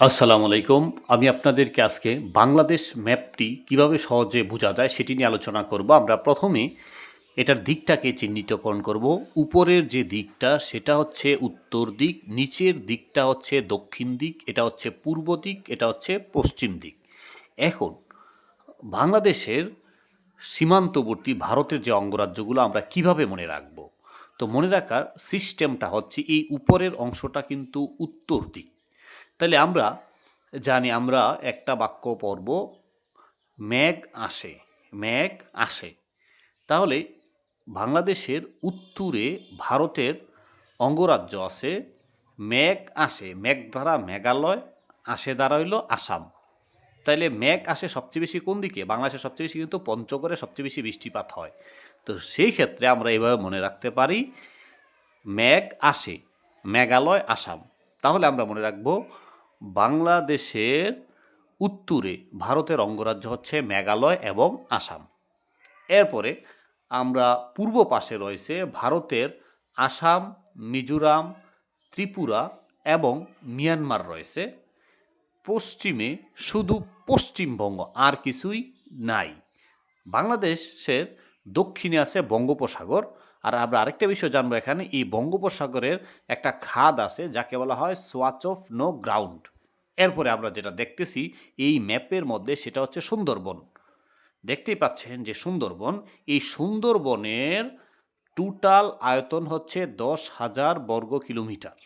আসসালামু আলাইকুম। আমি আপনাদেরকে আজকে বাংলাদেশ ম্যাপটি কীভাবে সহজে বোঝা যায় সেটি নিয়ে আলোচনা করব। আমরা প্রথমে এটার দিকটাকে চিহ্নিতকরণ করব। উপরের যে দিকটা, সেটা হচ্ছে উত্তর দিক, নিচের দিকটা হচ্ছে দক্ষিণ দিক, এটা হচ্ছে পূর্ব দিক, এটা হচ্ছে পশ্চিম দিক। এখন, বাংলাদেশের সীমান্তবর্তী ভারতের যে অঙ্গরাজ্যগুলো আমরা কীভাবে মনে রাখব? তো মনে রাখার সিস্টেমটা হচ্ছে এই উপরের অংশটা কিন্তু উত্তর দিক। তাহলে আমরা জানি আমরা একটা বাক্য পড়ব, মেঘ আসে মেঘ আসে। তাহলে বাংলাদেশের উত্তরে ভারতের অঙ্গরাজ্য আছে, মেঘ আসে, মেঘ দ্বারা মেঘালয় আসে দ্বারা হইল আসাম। তাইলে মেঘ আসে সবচেয়ে বেশি কোন দিকে? বাংলাদেশে সবচেয়ে বেশি কিন্তু পঞ্চগড়ে সবচেয়ে বেশি বৃষ্টিপাত হয়। তো সেই ক্ষেত্রে আমরা এইভাবে মনে রাখতে পারি, মেঘ আসে, মেঘালয়, আসাম। তাহলে আমরা মনে রাখব বাংলাদেশের উত্তরে ভারতের অঙ্গরাজ্য হচ্ছে মেঘালয় এবং আসাম। এরপরে আমরা পূর্ব পাশে রয়েছে ভারতের আসাম, মিজোরাম, ত্রিপুরা এবং মিয়ানমার রয়েছে। পশ্চিমে শুধু পশ্চিমবঙ্গ, আর কিছুই নাই। বাংলাদেশের দক্ষিণে আছে বঙ্গোপসাগর আর আমরা আরেকটা বিষয় জানব এখানে, এই বঙ্গোপসাগরের একটা খাদ আছে যাকে বলা হয় সোয়াচ অফ নো গ্রাউন্ড। এরপরে আমরা যেটা দেখতেছি, এই ম্যাপের মধ্যে সেটা হচ্ছে সুন্দরবন। দেখতেই পাচ্ছেন যে সুন্দরবন, এই সুন্দরবনের টোটাল আয়তন হচ্ছে দশ হাজার বর্গ কিলোমিটার।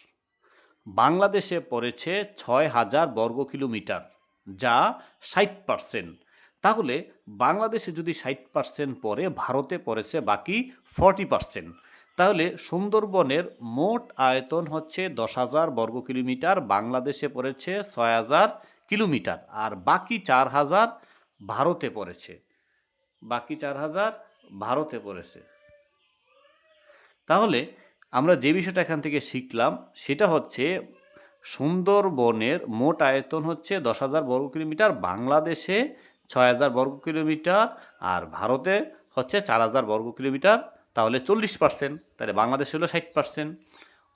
বাংলাদেশে পড়েছে ছয় হাজার বর্গ কিলোমিটার, যা ষাট পার্সেন্ট। তাহলে বাংলাদেশে যদি ষাট পার্সেন্ট পড়ে ভারতে পড়েছে বাকি ফর্টি পার্সেন্ট তাহলে সুন্দরবনের মোট আয়তন হচ্ছে দশ হাজার বর্গ কিলোমিটার, বাংলাদেশে পড়েছে ছয় হাজার কিলোমিটার আর বাকি চার হাজার ভারতে পড়েছে। বাকি চার হাজার ভারতে পড়েছে। তাহলে আমরা যে বিষয়টা এখান থেকে শিখলাম, সেটা হচ্ছে সুন্দরবনের মোট আয়তন হচ্ছে দশ হাজার বর্গ কিলোমিটার, বাংলাদেশে ছয় হাজার বর্গ কিলোমিটার আর ভারতে হচ্ছে চার হাজার বর্গ কিলোমিটার, তাহলে চল্লিশ পার্সেন্ট, তাহলে বাংলাদেশে হলো ষাট পার্সেন্ট।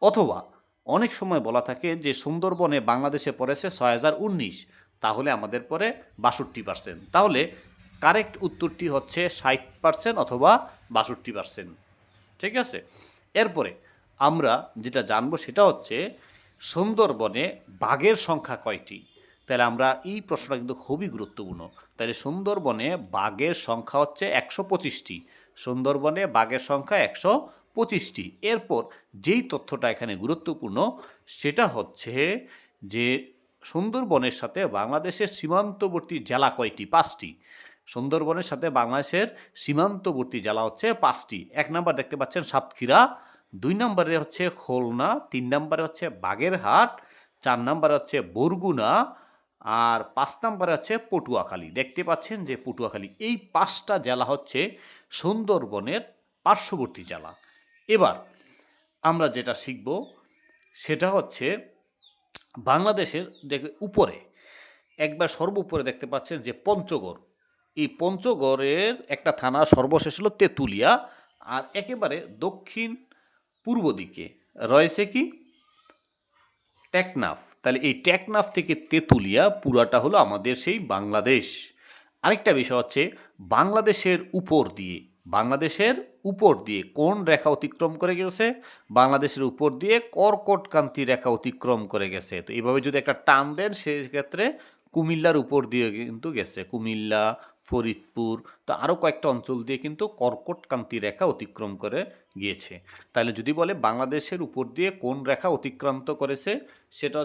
অথবা অনেক সময় বলা থাকে যে সুন্দরবনে বাংলাদেশে পড়েছে ছয় হাজার উনিশ, তাহলে আমাদের পরে বাষট্টি পার্সেন্ট। তাহলে কারেক্ট উত্তরটি হচ্ছে ষাট পার্সেন্ট অথবা বাষট্টি পার্সেন্ট। ঠিক আছে? এরপরে আমরা যেটা জানব সেটা হচ্ছে সুন্দরবনে বাঘের সংখ্যা কয়টি? তাহলে আমরা এই প্রশ্নটা কিন্তু খুবই গুরুত্বপূর্ণ। তাহলে সুন্দরবনে বাঘের সংখ্যা হচ্ছে একশো পঁচিশটি। সুন্দরবনে বাঘের সংখ্যা একশো পঁচিশটি। এরপর যেই তথ্যটা এখানে গুরুত্বপূর্ণ, সেটা হচ্ছে যে সুন্দরবনের সাথে বাংলাদেশের সীমান্তবর্তী জেলা কয়টি? পাঁচটি। সুন্দরবনের সাথে বাংলাদেশের সীমান্তবর্তী জেলা হচ্ছে পাঁচটি। এক নাম্বার দেখতে পাচ্ছেন সাতক্ষীরা, দুই নম্বরে হচ্ছে খুলনা, তিন নম্বরে হচ্ছে বাগেরহাট, চার নম্বরে হচ্ছে বরগুনা আর পাঁচ নম্বরে হচ্ছে পটুয়াখালী। দেখতে পাচ্ছেন যে পটুয়াখালী, এই পাঁচটা জেলা হচ্ছে সুন্দরবনের পার্শ্ববর্তী জেলা। এবার আমরা যেটা শিখব, সেটা হচ্ছে বাংলাদেশের দেখ, উপরে, একবার সর্বোপরে দেখতে পাচ্ছেন যে পঞ্চগড়। এই পঞ্চগড়ের একটা থানা সর্বশেষ হলো তেঁতুলিয়া, আর একেবারে দক্ষিণ পূর্ব দিকে। রয়েছে কি? টেকনাফ। তাহলে এই টেকনাফ থেকে তেঁতুলিয়া পুরাটা হলো আমাদের সেই বাংলাদেশ। আরেকটা বিষয় হচ্ছে বাংলাদেশের উপর দিয়ে, বাংলাদেশের উপর দিয়ে কোন রেখা অতিক্রম করে গেছে? বাংলাদেশের উপর দিয়ে কর্কটকান্তি রেখা অতিক্রম করে গেছে। তো এইভাবে যদি একটা টান দেন, সেক্ষেত্রে কুমিল্লার উপর দিয়ে কিন্তু গেছে। কুমিল্লা ফরিদপুর, তো আরও কয়েকটা অঞ্চল দিয়ে কিন্তু কর্কটকান্তি রেখা অতিক্রম করে গিয়েছে। তাহলে যদি বলে বাংলাদেশের উপর দিয়ে কোন রেখা অতিক্রান্ত করেছে, সেটা